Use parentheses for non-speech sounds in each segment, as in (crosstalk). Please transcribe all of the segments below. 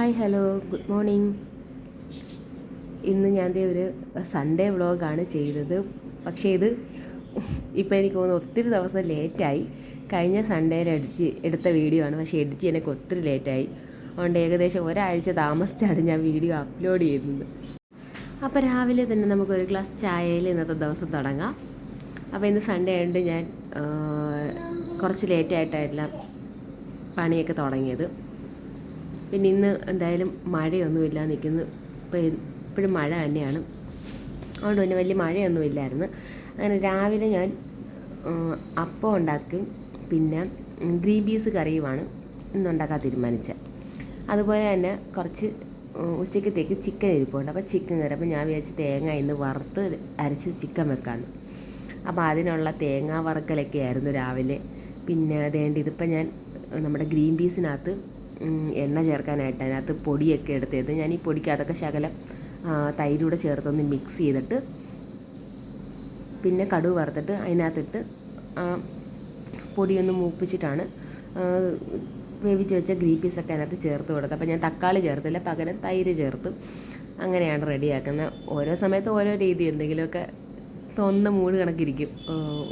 Hi hello good morning. ഇന്ന് ഞാൻ ഒരു സൺഡേ വ്ളോഗാണ് ചെയ്തത്. പക്ഷേ ഇത് ഇപ്പോൾ എനിക്ക് തോന്നുന്നു ഒത്തിരി ദിവസം ലേറ്റായി. കഴിഞ്ഞ സൺഡേയിൽ എഡിറ്റ് എടുത്ത വീഡിയോ ആണ്. പക്ഷേ എഡിറ്റ് ചെയ്യാനൊക്കെ ഒത്തിരി ലേറ്റായി. അതുകൊണ്ട് ഏകദേശം ഒരാഴ്ച താമസിച്ചാണ് ഞാൻ വീഡിയോ അപ്ലോഡ് ചെയ്യുന്നത്. അപ്പോൾ രാവിലെ തന്നെ നമുക്ക് ഒരു ഗ്ലാസ് ചായയിൽ ഇന്നത്തെ ദിവസം തുടങ്ങാം. അപ്പോൾ ഇന്ന് സൺഡേ ആയതുകൊണ്ട് ഞാൻ കുറച്ച് ലേറ്റായിട്ടായിരുന്നു പണിയൊക്കെ തുടങ്ങിയത്. പിന്നെ ഇന്ന് എന്തായാലും മഴയൊന്നുമില്ല നിൽക്കുന്നു. ഇപ്പോഴും മഴ തന്നെയാണ്. അതുകൊണ്ട് പിന്നെ വലിയ മഴയൊന്നും ഇല്ലായിരുന്നു അങ്ങനെ രാവിലെ ഞാൻ അപ്പം ഉണ്ടാക്കും പിന്നെ ഗ്രീൻ പീസ് കറിയുമാണ് ഇന്നുണ്ടാക്കാൻ തീരുമാനിച്ചത്. അതുപോലെ തന്നെ കുറച്ച് ഉച്ചക്കത്തേക്ക് ചിക്കൻ ഇരിപ്പുണ്ട്. അപ്പോൾ ചിക്കൻ കറി. അപ്പോൾ ഞാൻ വിചാരിച്ച് തേങ്ങ ഇന്ന് വറുത്ത് അരച്ച് ചിക്കൻ വെക്കാമെന്ന് അപ്പോൾ അതിനുള്ള തേങ്ങ വറുക്കലൊക്കെ ആയിരുന്നു രാവിലെ. പിന്നെ അതേണ്ട ഇതിപ്പോൾ ഞാൻ നമ്മുടെ ഗ്രീൻ പീസിനകത്ത് എണ്ണ ചേർക്കാനായിട്ട് അതിനകത്ത് പൊടിയൊക്കെ എടുത്തത് ഞാൻ ഈ പൊടിക്ക് അതൊക്കെ ശകലം തൈരൂടെ ചേർത്തൊന്ന് മിക്സ് ചെയ്തിട്ട് പിന്നെ കടുവ് വറുത്തിട്ട് അതിനകത്തിട്ട് പൊടിയൊന്ന് മൂപ്പിച്ചിട്ടാണ് വേവിച്ച് വെച്ച ഗ്രീൻ പീസൊക്കെ അതിനകത്ത് ചേർത്ത് കൊടുത്തത് അപ്പോൾ ഞാൻ തക്കാളി ചേർത്തില്ല പകരം തൈര് ചേർത്ത് അങ്ങനെയാണ് റെഡിയാക്കുന്നത്. ഓരോ സമയത്ത് ഓരോ രീതി എന്തെങ്കിലുമൊക്കെ തൊന്ന് മൂട് കണക്കിരിക്കും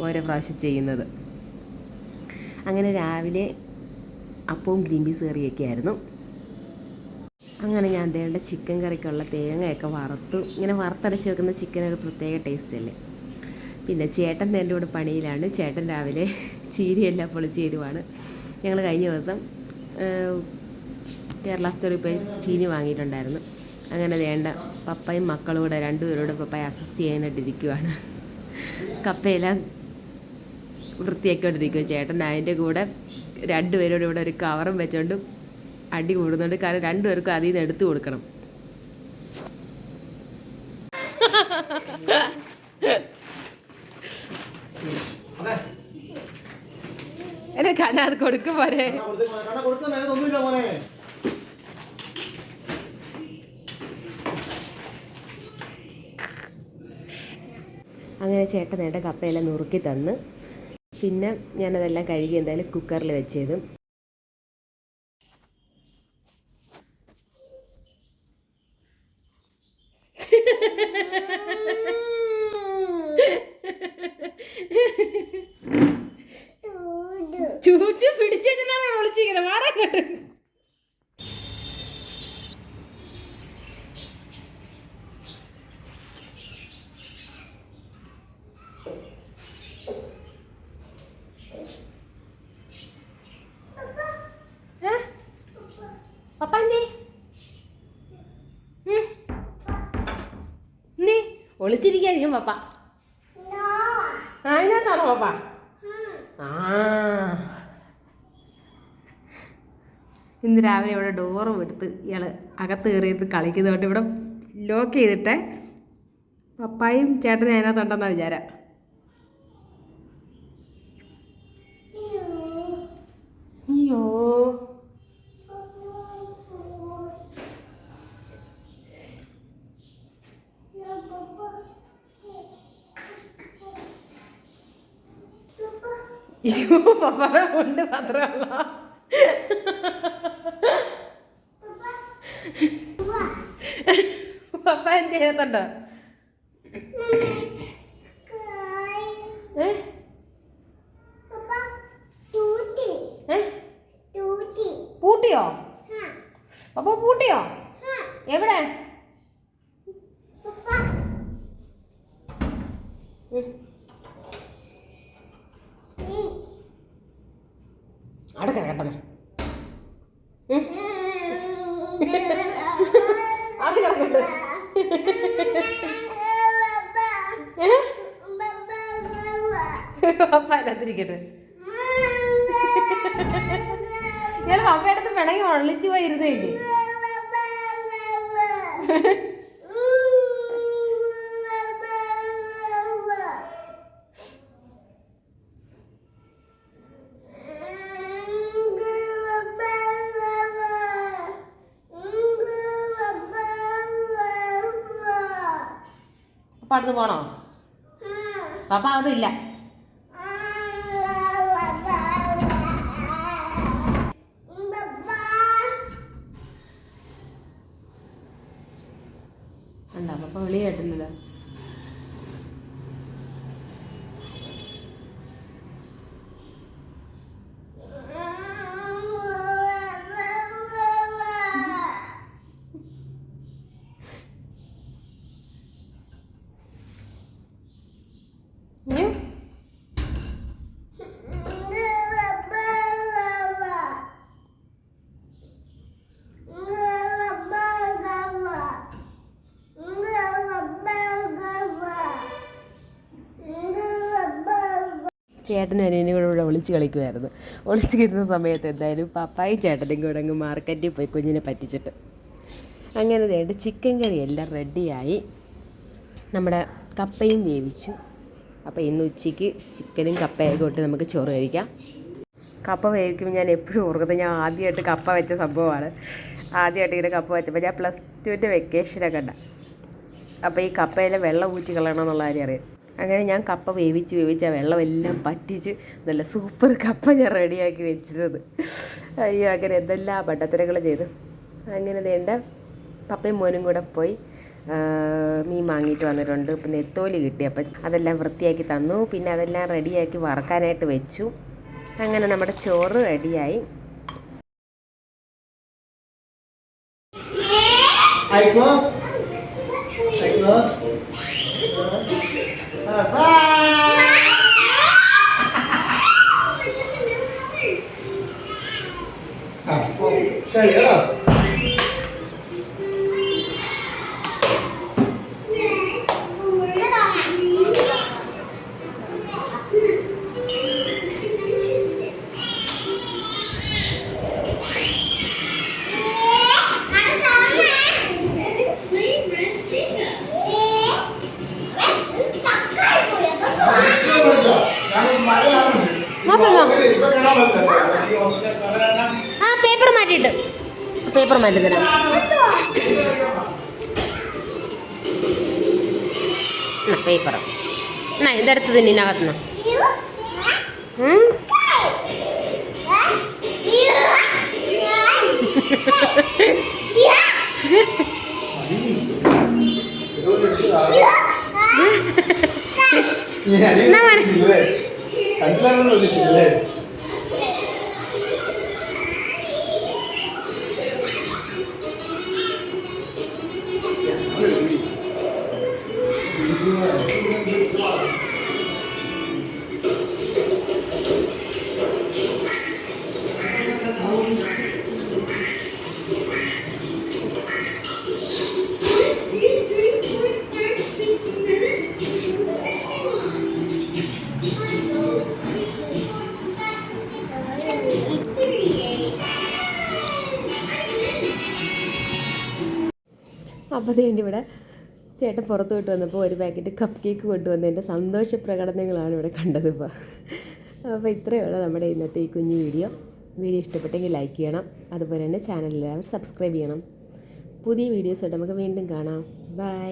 ഓരോ പ്രാവശ്യം ചെയ്യുന്നത്. അങ്ങനെ രാവിലെ അപ്പവും ഗ്രീൻ പീസ് കറിയൊക്കെ ആയിരുന്നു. അങ്ങനെ ഞാൻ അതേണ്ട ചിക്കൻ കറിക്കുള്ള തേങ്ങയൊക്കെ വറുത്തു. ഇങ്ങനെ വറുത്തരച്ച് വെക്കുന്ന ചിക്കൻ ഒരു പ്രത്യേക ടേസ്റ്റ് അല്ലേ? പിന്നെ ചേട്ടൻ എന്റെ കൂടെ പണിയിലാണ്. ചേട്ടൻ രാവിലെ (laughs) ചീരിയെല്ലാം പൊളിച്ച് തരുവാണ്. ഞങ്ങൾ കഴിഞ്ഞ ദിവസം കേരള സ്റ്റോറിൽ പോയി ചീനി വാങ്ങിയിട്ടുണ്ടായിരുന്നു. അങ്ങനെ വേണ്ട പപ്പയും മക്കളും കൂടെ രണ്ടുപേരോട് പപ്പയെ അസിസ്റ്റ് ചെയ്യാനായിട്ട് ഇരിക്കുവാണ്. കപ്പയെല്ലാം വൃത്തിയാക്കിക്കൊണ്ടിരിക്കും ചേട്ടൻ അതിന്റെ കൂടെ രണ്ടുപേരോട് ഇവിടെ ഒരു കവറും വെച്ചോണ്ട് അടി കൂടുന്നുണ്ട്. കാരണം രണ്ടുപേർക്കും അതിൽ നിന്ന് എടുത്തു കൊടുക്കണം. എന്നെ കണ്ണാത് കൊടുക്കും പോരെ അങ്ങനെ ചേട്ടൻ നേട്ട കപ്പയെല്ലാം നുറുക്കി തന്ന് പിന്നെ ഞാനതെല്ലാം കഴുകി എന്തായാലും കുക്കറിൽ വെച്ചത്. ചൂച്ചു പിടിച്ചാണ് വിളിച്ചിരിക്കുന്നത്? വാടാ കേട്ട് പപ്പ എന്തേ ഉം. എന്തേ ഒളിച്ചിരിക്കായിരിക്കും പപ്പ. അതിനകത്താണോ പപ്പ? ആ. ഇന്ന് രാവിലെ ഇവിടെ ഡോറും എടുത്ത് ഇയാൾ അകത്ത് കയറിയത് കളിക്കുന്നതുകൊണ്ട് ഇവിടെ ലോക്ക് ചെയ്തിട്ട് പപ്പായും ചേട്ടനും അതിനകത്തുണ്ടെന്നാണ് വിചാരം. അയ്യോ. അയ്യോ പപ്പയുടെ കൊണ്ട് മാത്രമല്ല പപ്പ എന്ത് ചെയ്യത്തുണ്ടോ? പൂട്ടിയോ? പപ്പ പൂട്ടിയോ? എവിടെ? ഉം. അവിടെ കിടക്കട്ടെ. അവിടെ? പപ്പ അതിനകത്തിരിക്കട്ടെ ഞാൻ പപ്പയുടെ അടുത്ത് പിണങ്ങി ഒളിച്ചു പോയിരുന്നില്ലേ പാടത്ത് പോണോ? പാപ്പ അതില്ല. ഉണ്ടാ അപ്പം വിളി കേട്ടില്ലല്ലോ ഇനി ചേട്ടനും അനിയനും കൂടെ ഇവിടെ ഒളിച്ച് കളിക്കുമായിരുന്നു ഒളിച്ച് കിട്ടുന്ന സമയത്ത് എന്തായാലും പപ്പായി ചേട്ടനും കൂടെ അങ്ങ് മാർക്കറ്റിൽ പോയി കുഞ്ഞിനെ പറ്റിച്ചിട്ട്. അങ്ങനെ വേണ്ട ചിക്കൻ കറി എല്ലാം റെഡിയായി നമ്മുടെ കപ്പയും വേവിച്ചു. അപ്പോൾ ഇന്ന് ഉച്ചയ്ക്ക് ചിക്കനും കപ്പയൊക്കെ ഇട്ട് നമുക്ക് ചോറ് കഴിക്കാം. കപ്പ വേവിക്കുമ്പോൾ ഞാൻ എപ്പോഴും ഓർക്കുന്നത് ഞാൻ ആദ്യമായിട്ട് കപ്പ വെച്ച സംഭവമാണ്. ആദ്യമായിട്ട് ഇങ്ങനെ കപ്പ വെച്ചപ്പോൾ ഞാൻ പ്ലസ് ടുവിന്റെ വെക്കേഷനൊക്കെ ഉണ്ട്. അപ്പോൾ ഈ കപ്പയിലെ വെള്ളം ഊറ്റി കളയണം എന്നുള്ള കാര്യം അറിയാം. അങ്ങനെ ഞാൻ കപ്പ വേവിച്ച് വേവിച്ച് ആ വെള്ളമെല്ലാം പറ്റിച്ച് നല്ല സൂപ്പർ കപ്പ ഞാൻ റെഡിയാക്കി വെച്ചിരുന്നത്. അയ്യോ അങ്ങനെ എന്തെല്ലാം പട്ടത്തരങ്ങൾ ചെയ്തു. അങ്ങനെ വേണ്ട പപ്പയും മോനും കൂടെ പോയി. മീൻ വാങ്ങിയിട്ട് വന്നിട്ടുണ്ട് ഇപ്പം നെത്തോലി കിട്ടി അപ്പം അതെല്ലാം വൃത്തിയാക്കി തന്നു പിന്നെ അതെല്ലാം റെഡിയാക്കി വറക്കാനായിട്ട് വെച്ചു അങ്ങനെ നമ്മുടെ ചോറ് റെഡിയായി Yeah. ആ പേപ്പർ മാറ്റി തരാം. പേപ്പർ. എന്നാ ഇതെടുത്ത് തിന്നിനകത്തുനിന്ന് കണ്ടില്ലാണെന്ന് പ്രതീക്ഷിച്ചില്ലേ അപ്പോൾ അതുകൊണ്ട് ഇവിടെ ചേട്ടൻ പുറത്ത് വിട്ട് വന്നപ്പോൾ ഒരു പാക്കറ്റ് കപ്പ് കേക്ക് കൊണ്ടുവന്നതിന്റെ സന്തോഷ പ്രകടനങ്ങളാണ് ഇവിടെ കണ്ടത് ഇപ്പോൾ അപ്പോൾ ഇത്രയേ ഉള്ളൂ നമ്മുടെ ഇന്നത്തെ ഈ കുഞ്ഞു വീഡിയോ. വീഡിയോ ഇഷ്ടപ്പെട്ടെങ്കിൽ ലൈക്ക് ചെയ്യണം. അതുപോലെ തന്നെ ചാനലിൽ സബ്സ്ക്രൈബ് ചെയ്യണം. പുതിയ വീഡിയോസ് നമുക്ക് വീണ്ടും കാണാം. ബൈ